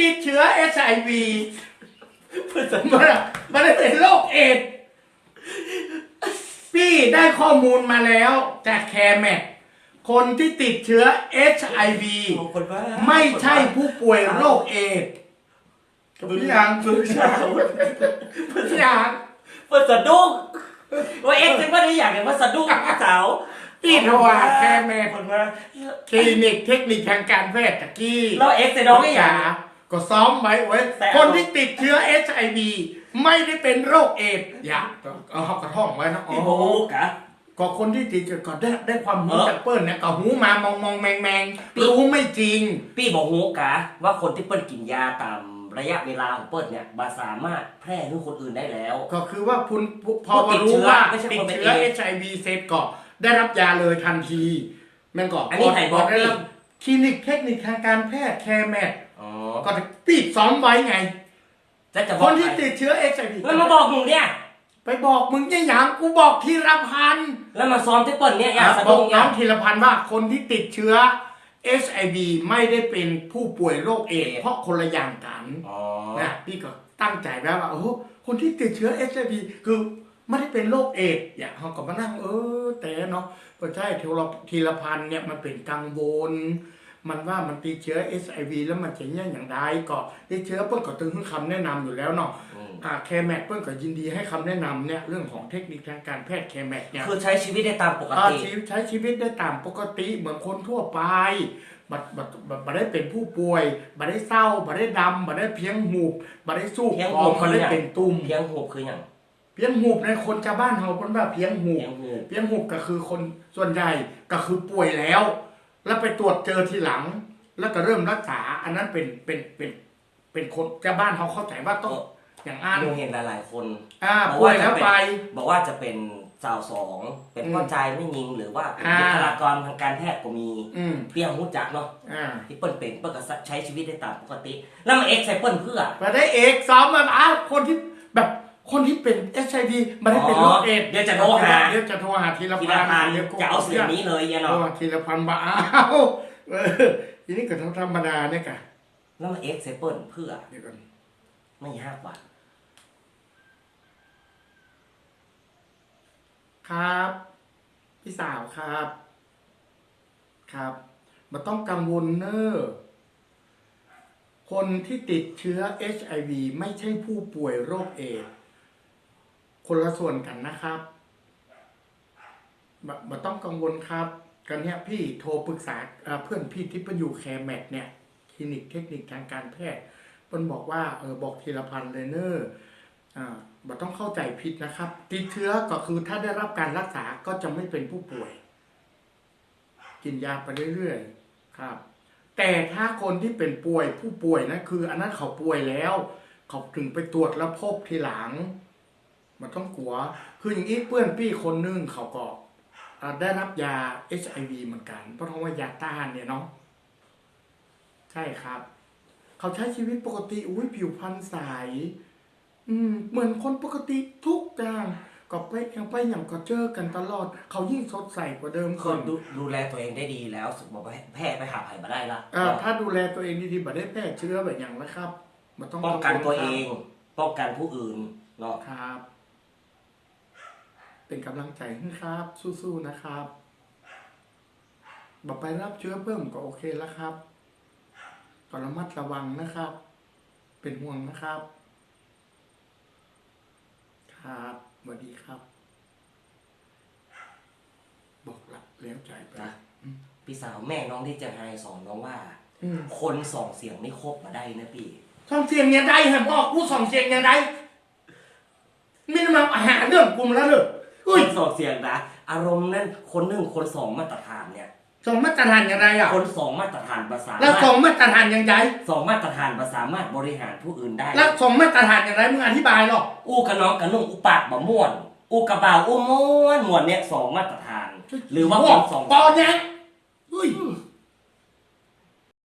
ติดเชื้อเอชไอวีมันมันได้เป็นโรคเอดส์พี่ได้ข้อมูลมาแล้วจากแคร์แมทคนที่ติดเชื้อ HIV คนว่าไม่ใช่ผู้ป่วยโรคเอดส์พี่ยังฝึกเช้าพี่ยังเปิดสะดุ้งว่าเอ็กซ์เป็นว่าได้อยากเห็นว่าสะดุ้งสาวพี่โทรหาแคร์แมทคนว่าคลินิกเทคนิคทางการแพทย์ตะกี้เราเอ็กซ์ใส่น้องก็อยาก ก็ซ้อมไว้ไว้แต่เอาคนที่ติดเชื้อ HIV ไม่ได้เป็นโรคเอดส์อย่าเอากระท่องไว้นะอ๋พี่อโบกะก็คนที่ติดก็ได้ได้ความรู้เออ จากเปิ้ลเนี่ยก็หูมามองมองแมงแมงปิ๊รู้ไม่จริง พี่บอกฮูกะว่าคนที่เปิ้ลกินยาตามระยะเวลาของเปิ้ลเนี่ยมาสามารถแพร่ให้คนอื่นได้แล้ว ก็คือว่าคุณพอผู้ติดรู้เชื้อว่าไม่ใช่ติดคนเป็นเชื้อ เอดส์ HIV เสร็จก็ได้รับยาเลยทันทีแม่งก็อันนี้ไหนบอก ได้รับพี่คลินิกเทคนิคทางการแพทย์แคร์แมท อ๋อก็ปิดซ้อมไว้ไงจะจะบคอกนที่ใครติดเชื้อ HIV แล้วมาบอกหนูเนี่ย ไปบอกมึงยังหยังกูบอกทีละพันแล้วมาซ้อมที่เปิ้ลเนี่ยอยากสะบดุ้อกงน้เนี่อยงทีละพันว่าคนที่ติดเชื้อ HIV ไม่ได้เป็นผู้ป่วยโรคเอดส์เพราะคนละอย่างกันอ๋อนะพี่ก็ตั้งใจไว้ว่าโอ้โหคนที่ติดเชื้อ HIV คือไม่ได้เป็นโรคเอดส์อย่างเขาก็มานั่งเออแต่เนาะก็ใช่ทีละทีละพันเนี่ยมันเป็นกังวล มันว่ามันติดเชื้อ HIV แล้วมันจะแย่อย่างไรก็ติดเชื้อเพิ่นก็ตึงคำแนะนำอยู่แล้วเนาะอืมอ่าแคร์แมทเพิ่นก็ยินดีให้คำแนะนำเนี่ยเรื่องของเทคนิคทางการแพทย์แคร์แมทเนี่ยคือใช้ชีวิตได้ตามปกอ่าติชีวิตใช้ชีวิตได้ตามปกติเหมือนคนทั่วไปบัดบัดบัดบัดได้เป็นผู้ป่วยบัดได้เศร้าบัดได้ดำบัดได้เพียงหูบบัดได้สู้เพียงคอหูบบัดได้คืออย่างเป็นตุ่มเพียงหูคืออย่างเพียงหูบในคนชาวบ้านเฮาเพิ่นว่าเพียงหูเพีบยงหูเพียงหูบก็คือคนส่วนใหญ่ก็คือป่วยแล้ว แล้วไปตรวจเจอทีหลัง แล้วก็เริ่มรักษา อันนั้นเป็นเป็นเป็นเป็นคนชาวบ้านเขาเข้าใจว่าต้องอย่างอ่านหนูเห็นหลาย ๆ คนอ่าป่วยแล้วไป บอกว่าจะเป็นสาวสองเป็นอืมพ่อใจไม่ยิงหรือว่าเป็นอ่าบุคลากรทางการแพทย์ก็มีอืมเปียงหูจักเนาะอ่าที่เปิ้ลเป็นเปิ้ลก็ใช้ชีวิตได้ตามปกติ แล้วมาเอ็กซ์ใส่เปิ้ลเพื่อมาได้เอกซ้อมมาอ้าวคนที่แบบ คนที่เป็นเอชไอดีมาได้เป็นโรคเอดส์เดี๋ยวจะโทรหาเดี๋ยวจะโทรหาทีละทีพัละนพันดี๋ยวกูจะเอาเสียงนี้เลยอะโทรเนาะหาทีละพันบาทอ้าวเออทีนี้ก็ธรรมดาเนี่ยกะแล้วมาเอ็กซ์ใส่เปิ้ลเพื่อเดี๋ยวก่อนไม่ยากกว่าครับ พี่สาวครับ ครับมันต้องกังวลเนอะคนที่ติดเชื้อ HIV ไม่ใช่ผู้ป่วยโรคเอดส์ คนละส่วนกันนะครับบมันต้องกังวลครับกันเนี่ยพี่โทรปรึกษาเพื่อนพี่ที่ไปอยู่แคร์แมทเนี่ยคลินิกเทคนิคทางการแพทย์เพิ่นบอกว่าเออบอกทีละพันเลยเนอะอ่าบ่ต้องเข้าใจผิดนะครับ ติดเชื้อก็คือถ้าได้รับการรักษาก็จะไม่เป็นผู้ป่วย กินยาไปเรื่อยๆครับ แต่ถ้าคนที่เป็นป่วยผู้ป่วยนะคือ อันนั้นเขาป่วยแล้ว เขาถึงไปตรวจแล้วพบทีหลัง มันต้องกลัว คืออย่างนี้เพื่อนพี่คนนึงเขาก็อ่าได้รับยา HIV เหมือนกัน เพราะว่ายาต้านเนี่ยเนาะใช่ครับ เขาใช้ชีวิตปกติอุ้ยผิวพรรณใสอืม เหมือนคนปกติทุกอย่างก็ไปยังไปอย่างก็เจอกันตลอด เขายิ่งสดใสกว่าเดิมคขึ้นนดูดูแลตัวเองได้ดีแล้วสึกบอกว่าแพทย์ไปหาไผ่มาได้ละอ่าถ้าดูแลตัวเองดีๆบ่ได้แพร่เชื้อแบบอย่างแล้วครับมันต้องป้องกันตัวเอคงรับป้องกันผู้อื่นเนาะครับ เป็นกำลังใจให้ครับ สู้ๆนะครับบอกไปรับเชื้อเพิ่มก็โอเคแล้วครับก็ระมัดระวังนะครับ เป็นห่วงนะครับ ครับสวัสดีครับ บอกละแล้วใจไปนะพี่สาวแม่น้องที่จะไฮสอนน้องว่า อืมคนสองเสียงนี่คบมาได้นะพี่ ส่องเสียงยังไงเห็นบอกกูส่องเสียงยังไงมีน้ำมันอาหารเรื่องกูมาแล้วเนอะ คอุ้ยนสองเสียงนะอารมณ์นั้นคนหนึ่งคนสองมาตรฐานเนี่ยส่องมาตรฐานยังไงอะคนสองมาตรฐานภาษาแล้วส่องมาตรฐานยังไงสองมาตรฐานภาษามารถบริหารผู้อื่นได้ แล้วส่องมาตรฐานยังไงมึงอธิบายหรอกอู้กับน้องกับนุ่งอุปากบะม่วน อู้กับบ่าวอู้ม้วนม่วนเนี่ยสองมาตรฐาน หรือว่าคนสองปอนยังอุ้ยอืม